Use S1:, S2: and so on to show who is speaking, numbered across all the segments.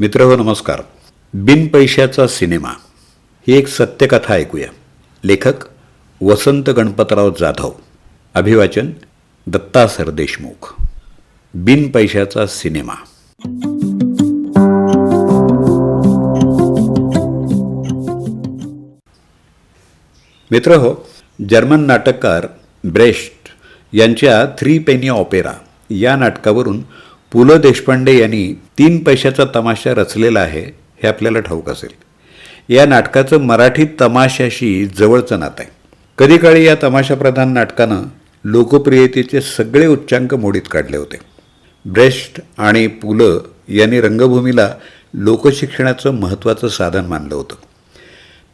S1: मित्र हो नमस्कार. बिन पैशाचा सिनेमा. ही एक सत्यकथा ऐकूया. लेखक वसंत गणपतराव जाधव. अभिवाचन दत्ता सरदेशमुख बिन पैशाचा सिनेमा. मित्र हो जर्मन नाटककार ब्रेस्ट यांच्या थ्री पेनी ऑपेरा या नाटकावरून पु ल देशपांडे यांनी तीन पैशाचा तमाशा रचलेला आहे हे आपल्याला ठाऊक असेल. या नाटकाचं मराठी तमाशाशी जवळचं नातं आहे. कधी काळी या तमाशाप्रधान नाटकानं लोकप्रियतेचे सगळे उच्चांक मोडीत काढले होते. ब्रेस्ट आणि पु ल यांनी रंगभूमीला लोकशिक्षणाचं महत्त्वाचं साधन मानलं होतं.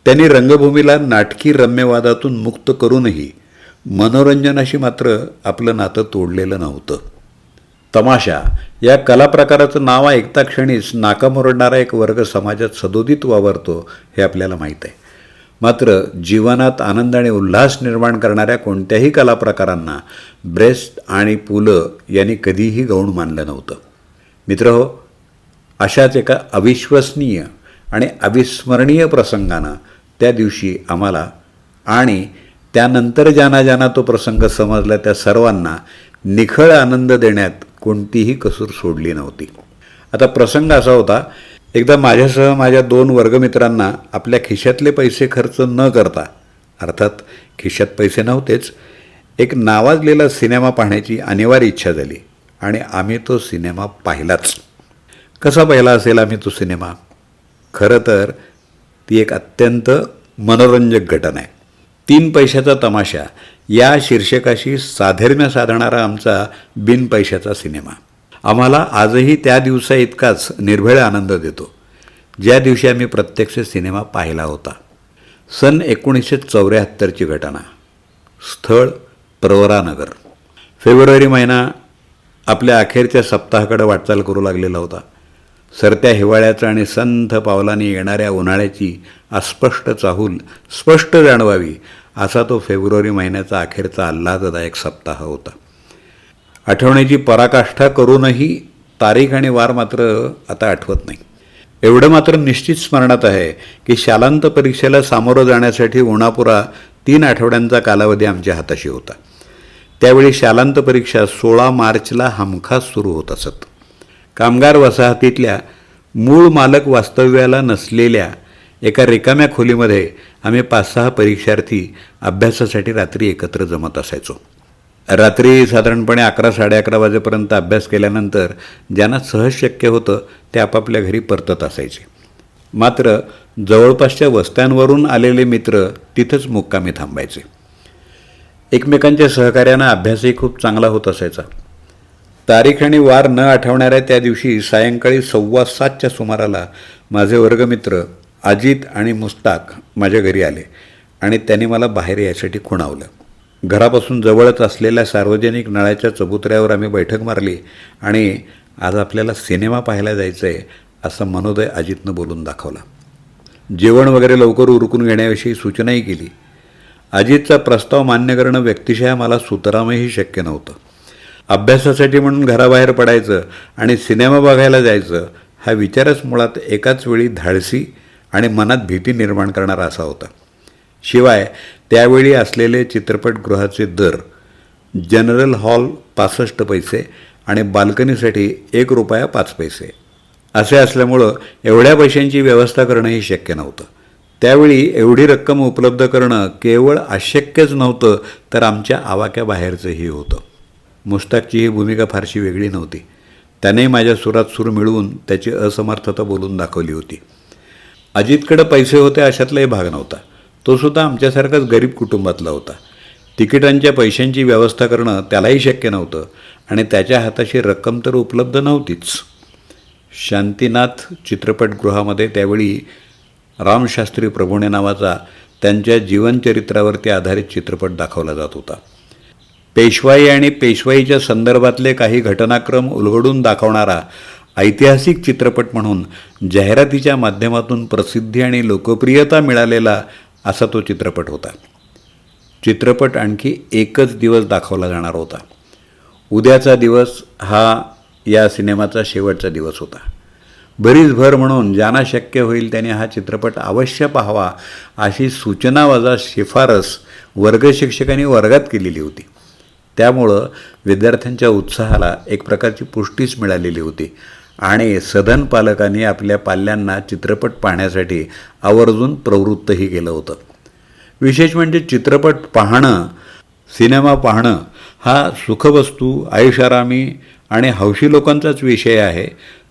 S1: त्यांनी रंगभूमीला नाटकी रम्यवादातून मुक्त करूनही मनोरंजनाशी मात्र आपलं नातं तोडलेलं नव्हतं. तमाशा. या कलाप्रकाराचं नाव ऐकता क्षणीच नाकामुरडणारा एक वर्ग समाजात सदोदित वावरतो हे आपल्याला माहीत आहे. मात्र जीवनात आनंद आणि उल्हास निर्माण करणाऱ्या कोणत्याही कलाप्रकारांना ब्रेस्ट आणि पु ल यांनी कधीही गौण मानलं नव्हतं. मित्र हो अशाच एका अविश्वसनीय आणि अविस्मरणीय प्रसंगानं त्या दिवशी आम्हाला आणि त्यानंतर ज्यांना ज्यांना तो प्रसंग समजला त्या सर्वांना निखळ आनंद देण्यात कोणतीही कसूर सोडली नव्हती. आता प्रसंग असा होता एकदा माझ्यासह माझ्या दोन वर्गमित्रांना आपल्या खिशातले पैसे खर्च न करता अर्थात खिशात पैसे नव्हतेच एक नावाजलेला सिनेमा पाहण्याची अनिवार्य इच्छा झाली आणि आम्ही तो सिनेमा पाहिलाच. कसा पाहिला असेल आम्ही तो सिनेमा? खरं तर ती एक अत्यंत मनोरंजक घटना आहे. तीन पैशाचा तमाशा या शीर्षकाशी साधर्म्य साधणारा आमचा बिन पैशाचा सिनेमा. आम्हाला आजही त्या दिवसा इतकाच निर्भेळ आनंद देतो. ज्या दिवशी आम्ही प्रत्यक्ष सिनेमा पाहिला होता. सन एकोणीसशे चौऱ्याहत्तरची घटना. स्थळ प्रवरानगर फेब्रुवारी महिना आपल्या अखेरच्या सप्ताहाकडे वाटचाल करू लागलेला होता. सरत्या हिवाळ्याचं आणि संथ पावलाने येणाऱ्या उन्हाळ्याची अस्पष्ट चाहूल स्पष्ट जाणवावी असा तो फेब्रुवारी महिन्याचा अखेरचा आल्हाददायक सप्ताह होता. आठवण्याची पराकाष्ठा करूनही तारीख आणि वार मात्र आता आठवत नाही. एवढं मात्र निश्चित स्मरणात आहे की शालांत परीक्षेला सामोरं जाण्यासाठी उणापुरा तीन आठवड्यांचा कालावधी आमच्या हाताशी होता. त्यावेळी शालांत परीक्षा सोळा मार्चला हमखास सुरू होत असत. कामगार वसाहतीतल्या मूळ मालक वास्तव्याला नसलेल्या एका रिकाम्या खोलीमध्ये आम्ही पाच सहा परीक्षार्थी अभ्यासासाठी रात्री एकत्र जमत असायचो. रात्री साधारणपणे अकरा साडे अकरा वाजेपर्यंत अभ्यास केल्यानंतर ज्यांना सहज शक्य होतं ते आपापल्या घरी परतत असायचे. मात्र जवळपासच्या वस्त्यांवरून आलेले मित्र तिथंच मुक्कामी थांबायचे. एकमेकांच्या सहकार्यानं अभ्यासही खूप चांगला होत असायचा. तारीख आणि वार न आठवणाऱ्या त्या दिवशी सायंकाळी सव्वा सातच्या सुमाराला माझे वर्गमित्र अजित आणि मुस्ताक माझ्या घरी आले आणि त्यांनी मला बाहेर यायसाठी खुणावलं. घरापासून जवळच असलेल्या सार्वजनिक नळाच्या चबुतऱ्यावर आम्ही बैठक मारली आणि आज आपल्याला सिनेमा पाहायला जायचं आहे असं मनोदय अजितनं बोलून दाखवला. जेवण वगैरे लवकर उरकून घेण्याविषयी सूचनाही केली. अजितचा प्रस्ताव मान्य करणं व्यक्तिशः मला सुतरामही शक्य नव्हतं. अभ्यासासाठी म्हणून घराबाहेर पडायचं आणि सिनेमा बघायला जायचं हा विचारच मुळात एकाच वेळी धाडसी आणि मनात भीती निर्माण करणारा असा होता. शिवाय त्यावेळी असलेले चित्रपटगृहाचे दर जनरल हॉल पासष्ट पैसे आणि बाल्कनीसाठी एक रुपया पाच पैसे असे असल्यामुळं एवढ्या पैशांची व्यवस्था करणंही शक्य नव्हतं. त्यावेळी एवढी रक्कम उपलब्ध करणं केवळ अशक्यच नव्हतं तर आमच्या आवाक्याबाहेरचंही होतं. मुस्ताकची ही भूमिका फारशी वेगळी नव्हती. त्याने माझ्या सुरात सूर मिळवून त्याची असमर्थता बोलून दाखवली होती. अजितकडं पैसे होते अशातलाही भाग नव्हता. तो सुद्धा आमच्यासारखाच गरीब कुटुंबातला होता. तिकिटांच्या पैशांची व्यवस्था करणं त्यालाही शक्य नव्हतं आणि त्याच्या हाताशी रक्कम तर उपलब्ध नव्हतीच. शांतीनाथ चित्रपटगृहामध्ये त्यावेळी रामशास्त्री प्रभुणे नावाचा त्यांच्या जीवनचरित्रावरती आधारित चित्रपट दाखवला जात होता. पेशवाई आणि पेशवाईच्या संदर्भातले काही घटनाक्रम उलगडून दाखवणारा ऐतिहासिक चित्रपट म्हणून जाहिरातीच्या माध्यमातून प्रसिद्धी आणि लोकप्रियता मिळालेला असा तो चित्रपट होता. चित्रपट आणखी एकच दिवस दाखवला जाणार होता. उद्याचा दिवस हा या सिनेमाचा शेवटचा दिवस होता. बरीच भर म्हणून ज्यांना शक्य होईल त्याने हा चित्रपट अवश्य पाहावा अशी सूचना वजा शिफारस वर्गशिक्षकांनी वर्गात केलेली होती. त्यामुळं विद्यार्थ्यांच्या उत्साहाला एक प्रकारची पुष्टीच मिळालेली होती. आणि सदन पालकांनी आपल्या पाल्यांना चित्रपट पाहण्यासाठी आवर्जून प्रवृत्तही केलं होतं. विशेष म्हणजे चित्रपट पाहणं सिनेमा पाहणं हा सुखवस्तू ऐषारामी आणि हौशी लोकांचाच विषय आहे.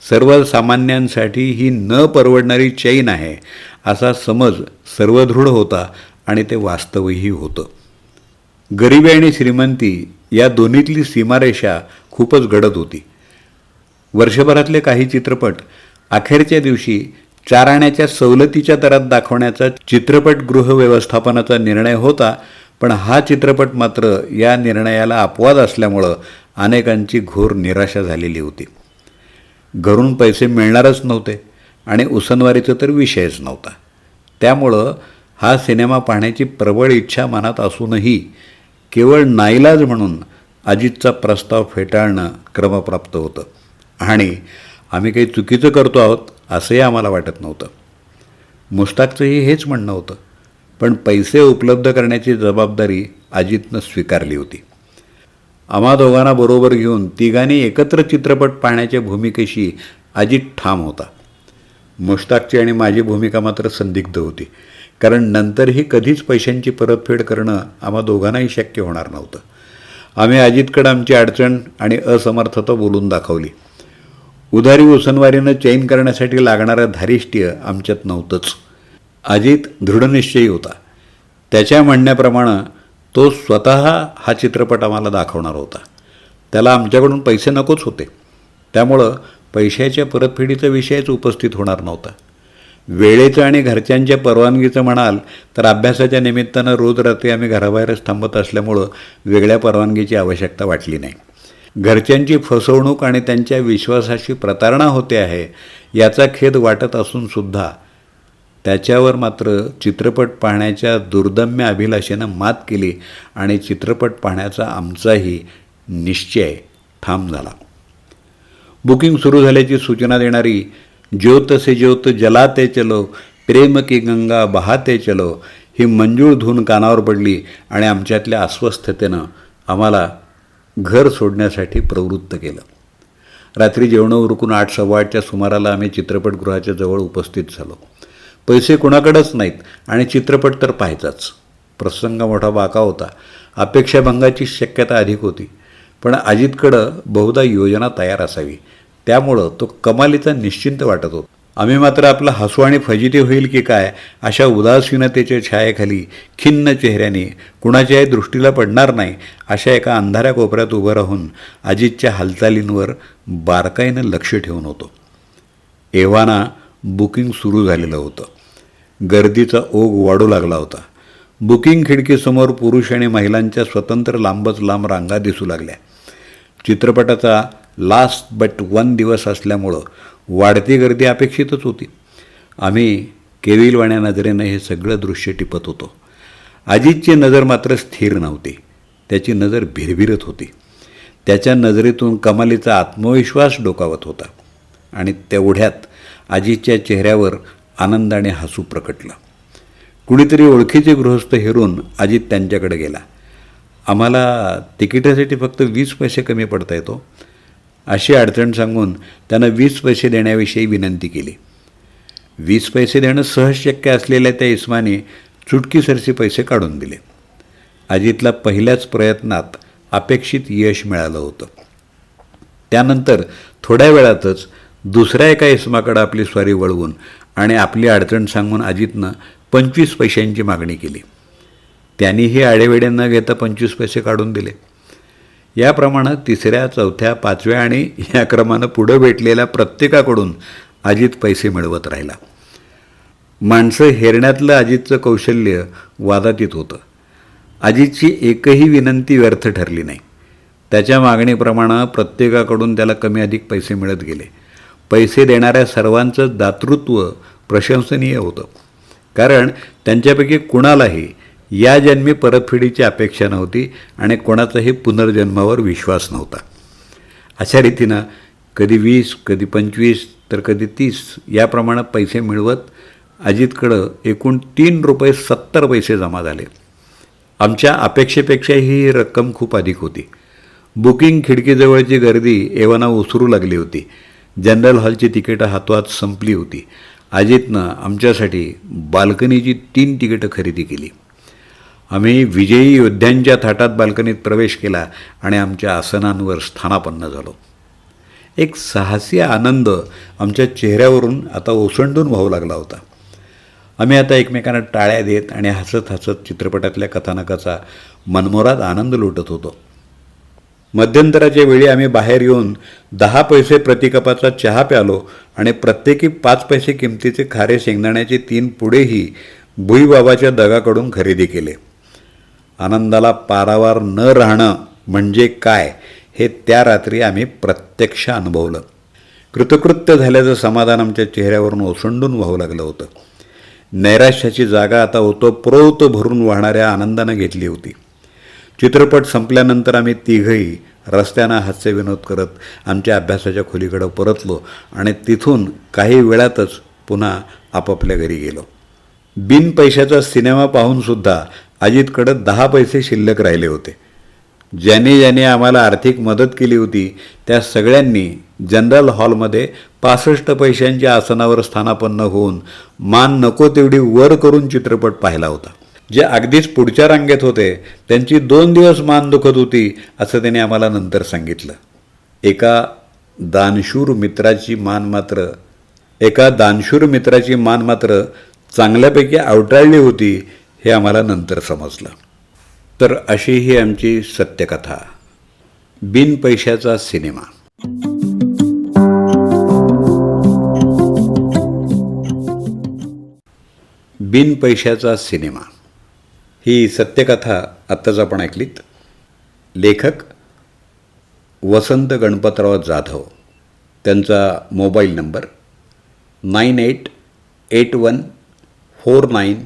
S1: सर्वसामान्यांसाठी ही न परवडणारी चैन आहे असा समज सर्वदृढ होता आणि ते वास्तवही होतं. गरिबी आणि श्रीमंती या दोन्हीतली सीमारेषा खूपच गडद होती. वर्षभरातले काही चित्रपट अखेरच्या दिवशी चाराण्याच्या सवलतीच्या दरात दाखवण्याचा चित्रपटगृह व्यवस्थापनाचा निर्णय होता पण हा चित्रपट मात्र या निर्णयाला अपवाद असल्यामुळं अनेकांची घोर निराशा झालेली होती. घरून पैसे मिळणारच नव्हते आणि उसनवारीचं तर विषयच नव्हता. त्यामुळं हा सिनेमा पाहण्याची प्रबळ इच्छा मनात असूनही केवळ नाईलाज म्हणून अजितचा प्रस्ताव फेटाळणं क्रमप्राप्त होतं. आणि आम्ही काही चुकीचं करतो आहोत असंही आम्हाला वाटत नव्हतं. मुश्ताकचंही हेच म्हणणं होतं. पण पैसे उपलब्ध करण्याची जबाबदारी अजितनं स्वीकारली होती. आम्हा दोघांना बरोबर घेऊन तिघांनी एकत्र चित्रपट पाहण्याच्या भूमिकेशी अजित ठाम होता. मुश्ताकची आणि माझी भूमिका मात्र संदिग्ध होती कारण नंतरही कधीच पैशांची परतफेड करणं आम्हा दोघांनाही शक्य होणार नव्हतं. आम्ही अजितकडं आमची अडचण आणि असमर्थता बोलून दाखवली. उधारी उसनवारीनं चैन करण्यासाठी लागणारं धारिष्ट्य आमच्यात नव्हतंच. अजित दृढनिश्चयी होता. त्याच्या म्हणण्याप्रमाणे तो स्वतः हा चित्रपट आम्हाला दाखवणार होता. त्याला आमच्याकडून पैसे नकोच होते. त्यामुळं पैशाच्या परतफेडीचा विषयच उपस्थित होणार नव्हता. वेळेचं आणि घरच्यांच्या परवानगीचं म्हणाल तर अभ्यासाच्या निमित्तानं रोज रात्री आम्ही घराबाहेरच थांबत असल्यामुळं वेगळ्या परवानगीची आवश्यकता वाटली नाही. घरच्यांची फसवणूक आणि त्यांच्या विश्वासाशी प्रतारणा होते आहे याचा खेद वाटत असूनसुद्धा त्याच्यावर मात्र चित्रपट पाहण्याच्या दुर्दम्य अभिलाषेनं मात केली आणि चित्रपट पाहण्याचा आमचाही निश्चय ठाम झाला. बुकिंग सुरू झाल्याची सूचना देणारी ज्योत से ज्योत जलाते चलो प्रेम की गंगा बहाते चलो ही मंजूळ धून कानावर पडली आणि आमच्यातल्या अस्वस्थतेनं आम्हाला घर सोडण्यासाठी प्रवृत्त केलं. रात्री जेवणं उरकून आठ सव्वा आठच्या सुमाराला आम्ही चित्रपटगृहाच्या जवळ उपस्थित झालो. पैसे कुणाकडंच नाहीत आणि चित्रपट तर पाहायचाच. प्रसंग मोठा बाका होता. अपेक्षाभंगाची शक्यता अधिक होती. पण अजितकडं बहुधा योजना तयार असावी. त्यामुळं तो कमालीचा निश्चिंत वाटत होता. आम्ही मात्र आपला हसू आणि फजिती होईल की काय अशा उदासीनतेच्या छायेखाली खिन्न चेहऱ्याने कुणाच्याही दृष्टीला पडणार नाही अशा एका अंधाऱ्या कोपऱ्यात उभं राहून अजितच्या हालचालींवर बारकाईनं लक्ष ठेवून होतो. एव्हाना बुकिंग सुरू झालेलं होतं. गर्दीचा ओघ वाढू लागला होता. बुकिंग खिडकीसमोर पुरुष आणि महिलांच्या स्वतंत्र लांबच लांब रांगा दिसू लागल्या. चित्रपटाचा लास्ट बट वन दिवस असल्यामुळं वाढती गर्दी अपेक्षितच होती. आम्ही केविलवाण्या नजरेनं हे सगळं दृश्य टिपत होतो. अजितची नजर मात्र स्थिर नव्हती. त्याची नजर भिरभिरत होती. त्याच्या नजरेतून कमालीचा आत्मविश्वास डोकावत होता आणि तेवढ्यात अजितच्या चेहऱ्यावर आनंदाने हसू प्रकटलं. कुणीतरी ओळखीचे गृहस्थ हेरून अजित त्यांच्याकडे गेला. आम्हाला तिकिटासाठी फक्त वीस पैसे कमी पडता येतो हो. अशी अडचण सांगून त्यानं वीस पैसे देण्याविषयी विनंती केली. वीस पैसे देणं सहज शक्य असलेल्या त्या इस्माने चुटकीसरशी पैसे काढून दिले. अजितला पहिल्याच प्रयत्नात अपेक्षित यश मिळालं होतं. त्यानंतर थोड्या वेळातच दुसऱ्या एका इस्माकडं आपली स्वारी वळवून आणि आपली अडचण सांगून अजितनं पंचवीस पैशांची मागणी केली. त्यांनीही आडेवेडे न घेता पंचवीस पैसे काढून दिले. याप्रमाणे तिसऱ्या चौथ्या पाचव्या आणि या क्रमानं पुढं भेटलेल्या प्रत्येकाकडून अजित पैसे मिळवत राहिला. माणसं हेरण्यातलं अजितचं कौशल्य वादातीत होतं. अजितची एकही विनंती व्यर्थ ठरली नाही. त्याच्या मागणीप्रमाणे प्रत्येकाकडून त्याला कमी अधिक पैसे मिळत गेले. पैसे देणाऱ्या सर्वांचं दातृत्व प्रशंसनीय होतं. कारण त्यांच्यापैकी कुणालाही या जन्मी परतफेडीची अपेक्षा नव्हती आणि कोणाचाही पुनर्जन्मावर विश्वास नव्हता. अशा रीतीनं कधी वीस कधी पंचवीस तर कधी तीस याप्रमाणे पैसे मिळवत अजितकडं एकूण तीन रुपये सत्तर पैसे जमा झाले. आमच्या अपेक्षेपेक्षा ही रक्कम खूप अधिक होती. बुकिंग खिडकीजवळची गर्दी एव्हाना ओसरू लागली होती. जनरल हॉलची तिकीटं हातोहात संपली होती. अजितनं आमच्यासाठी बाल्कनीची तीन तिकीटं खरेदी केली. आम्ही विजयी योद्ध्यांच्या थाटात बाल्कनीत प्रवेश केला आणि आमच्या आसनांवर स्थानापन्न झालो. एक साहसी आनंद आमच्या चेहऱ्यावरून आता ओसंडून वाहू लागला होता. आम्ही आता एकमेकांना टाळ्या देत आणि हसत हसत चित्रपटातल्या कथानकाचा मनमोरात आनंद लुटत होतो. मध्यंतराच्या वेळी आम्ही बाहेर येऊन दहा पैसे प्रतिकपाचा चहा प्यालो आणि प्रत्येकी पाच पैसे किमतीचे खारे शेंगदाण्याचे तीन पुढेही भुईबाबाच्या दगाकडून खरेदी केले. आनंदाला पारावार न राहणं म्हणजे काय हे त्या रात्री आम्ही प्रत्यक्ष अनुभवलं. कृतकृत्य झाल्याचं समाधान आमच्या चेहऱ्यावरून ओसंडून वाहू लागलं होतं. नैराश्याची जागा आता होतो प्रोत भरून वाहणाऱ्या आनंदानं घेतली होती. चित्रपट संपल्यानंतर आम्ही तिघही रस्त्यानं हास्यविनोद करत आमच्या अभ्यासाच्या खोलीकडं परतलो आणि तिथून काही वेळातच पुन्हा आपापल्या घरी गेलो. बिन पैशाचा सिनेमा पाहूनसुद्धा अजितकडं दहा पैसे शिल्लक राहिले होते. ज्याने ज्याने आम्हाला आर्थिक मदत केली होती त्या सगळ्यांनी जनरल हॉलमध्ये पासष्ट पैशांच्या आसनावर स्थानापन्न होऊन मान नको तेवढी वर करून चित्रपट पाहिला होता. जे अगदीच पुढच्या रांगेत होते त्यांची दोन दिवस मान दुखत होती असं त्याने आम्हाला नंतर सांगितलं. एका दानशूर मित्राची मान मात्र एका दानशूर मित्राची मान मात्र चांगल्यापैकी अवटाळली होती हे आम्हाला नंतर समजलं. तर अशी ही आमची सत्यकथा. बिन पैशाचा सिनेमा. बिन पैशाचा सिनेमा. ही सत्यकथा आत्ताच आपण ऐकलीत. लेखक वसंत गणपतराव जाधव. त्यांचा mobile number nine eight eight one four nine